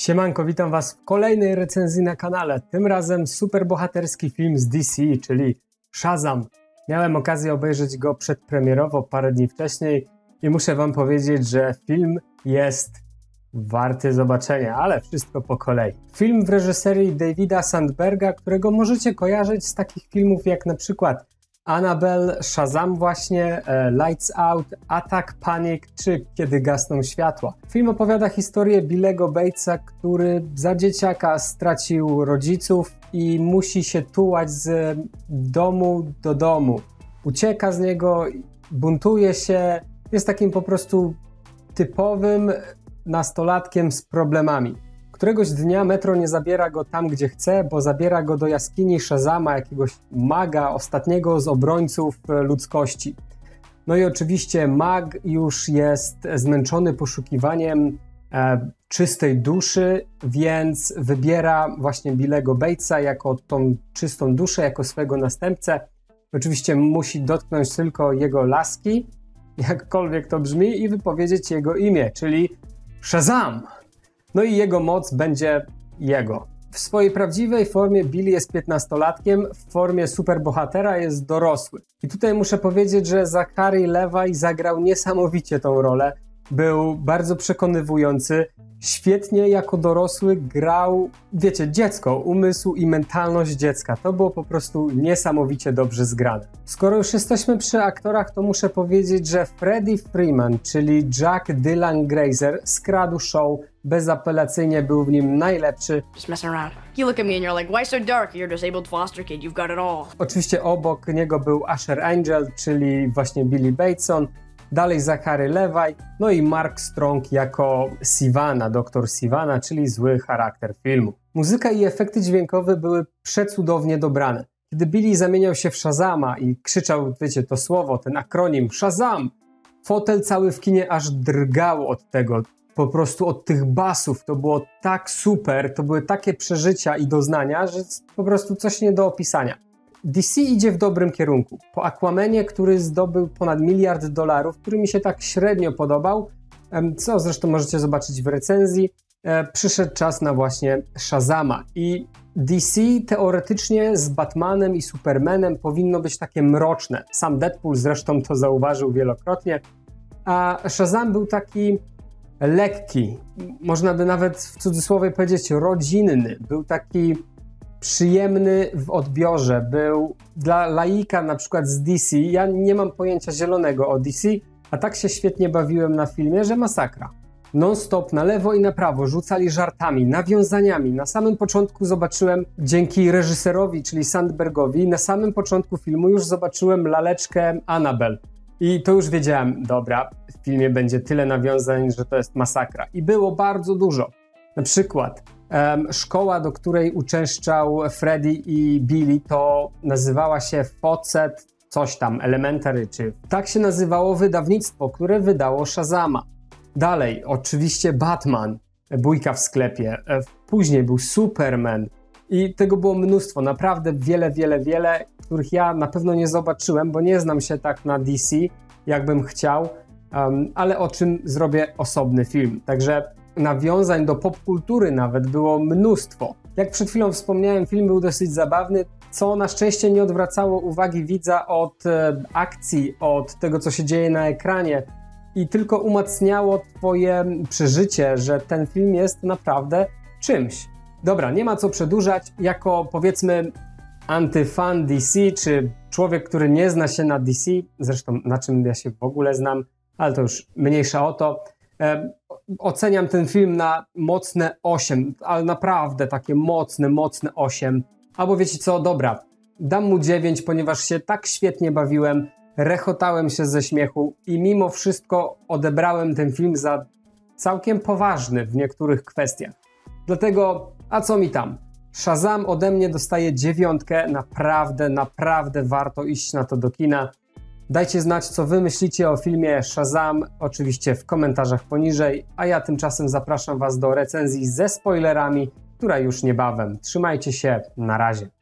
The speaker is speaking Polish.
Siemanko, witam Was w kolejnej recenzji na kanale. Tym razem superbohaterski film z DC, czyli Shazam. Miałem okazję obejrzeć go przedpremierowo parę dni wcześniej i muszę Wam powiedzieć, że film jest warty zobaczenia, ale wszystko po kolei. Film w reżyserii Davida Sandberga, którego możecie kojarzyć z takich filmów jak na przykład Annabelle, Shazam właśnie, e, Lights Out, Attack Panic czy Kiedy gasną światła. Film opowiada historię Billego Batesa, który za dzieciaka stracił rodziców i musi się tułać z domu do domu. Ucieka z niego, buntuje się, jest takim po prostu typowym nastolatkiem z problemami. Któregoś dnia metro nie zabiera go tam, gdzie chce, bo zabiera go do jaskini Shazama, jakiegoś maga, ostatniego z obrońców e, ludzkości. No i oczywiście mag już jest zmęczony poszukiwaniem e, czystej duszy, więc wybiera właśnie Billego Batesa jako tą czystą duszę, jako swego następcę. Oczywiście musi dotknąć tylko jego laski, jakkolwiek to brzmi, i wypowiedzieć jego imię, czyli Shazam! No i jego moc będzie jego. W swojej prawdziwej formie Billy jest 15-latkiem, w formie superbohatera jest dorosły. I tutaj muszę powiedzieć, że Zachary Levi zagrał niesamowicie tą rolę. Był bardzo przekonywujący, świetnie jako dorosły grał, wiecie, dziecko, umysł i mentalność dziecka. To było po prostu niesamowicie dobrze zgrane. Skoro już jesteśmy przy aktorach, to muszę powiedzieć, że Freddie Freeman, czyli Jack Dylan Grazer, skradł show, bezapelacyjnie był w nim najlepszy. Oczywiście obok niego był Asher Angel, czyli właśnie Billy Bateson, dalej Zachary Levi, no i Mark Strong jako Sivana, doktor Sivana, czyli zły charakter filmu. Muzyka i efekty dźwiękowe były przecudownie dobrane. Kiedy Billy zamieniał się w Shazama i krzyczał, wiecie, to słowo, ten akronim Shazam, fotel cały w kinie aż drgał od tego, po prostu od tych basów. To było tak super, to były takie przeżycia i doznania, że po prostu coś nie do opisania. DC idzie w dobrym kierunku. Po Aquamanie, który zdobył ponad miliard dolarów, który mi się tak średnio podobał, co zresztą możecie zobaczyć w recenzji, e, przyszedł czas na właśnie Shazama. I DC teoretycznie z Batmanem i Supermanem powinno być takie mroczne. Sam Deadpool zresztą to zauważył wielokrotnie. A Shazam był taki lekki, można by nawet w cudzysłowie powiedzieć rodzinny. Był taki przyjemny w odbiorze. Był dla laika na przykład z DC, ja nie mam pojęcia zielonego o DC, a tak się świetnie bawiłem na filmie, że masakra. Non-stop na lewo i na prawo rzucali żartami, nawiązaniami. Na samym początku zobaczyłem, dzięki reżyserowi, czyli Sandbergowi, na samym początku filmu już zobaczyłem laleczkę Annabelle. I to już wiedziałem, dobra, w filmie będzie tyle nawiązań, że to jest masakra. I było bardzo dużo. Na przykład szkoła, do której uczęszczał Freddy i Billy, to nazywała się Focet coś tam, Elementary, czy tak się nazywało wydawnictwo, które wydało Shazama. Dalej, oczywiście Batman, bójka w sklepie. E, później był Superman. I tego było mnóstwo, naprawdę wiele, wiele, wiele, których ja na pewno nie zobaczyłem, bo nie znam się tak na DC, jakbym chciał, um, ale o czym zrobię osobny film. Także nawiązań do popkultury nawet było mnóstwo. Jak przed chwilą wspomniałem, film był dosyć zabawny, co na szczęście nie odwracało uwagi widza od e, akcji, od tego, co się dzieje na ekranie i tylko umacniało Twoje przeżycie, że ten film jest naprawdę czymś. Dobra, nie ma co przedłużać. Jako powiedzmy antyfan DC, czy człowiek, który nie zna się na DC, zresztą na czym ja się w ogóle znam, ale to już mniejsza o to. Oceniam ten film na mocne 8, ale naprawdę takie mocne, mocne 8. Albo wiecie co, dobra, dam mu 9, ponieważ się tak świetnie bawiłem, rechotałem się ze śmiechu i mimo wszystko odebrałem ten film za całkiem poważny w niektórych kwestiach. Dlatego, a co mi tam? Shazam ode mnie dostaje dziewiątkę, naprawdę, naprawdę warto iść na to do kina. Dajcie znać, co wy myślicie o filmie Shazam, oczywiście w komentarzach poniżej, a ja tymczasem zapraszam was do recenzji ze spoilerami, która już niebawem. Trzymajcie się, na razie.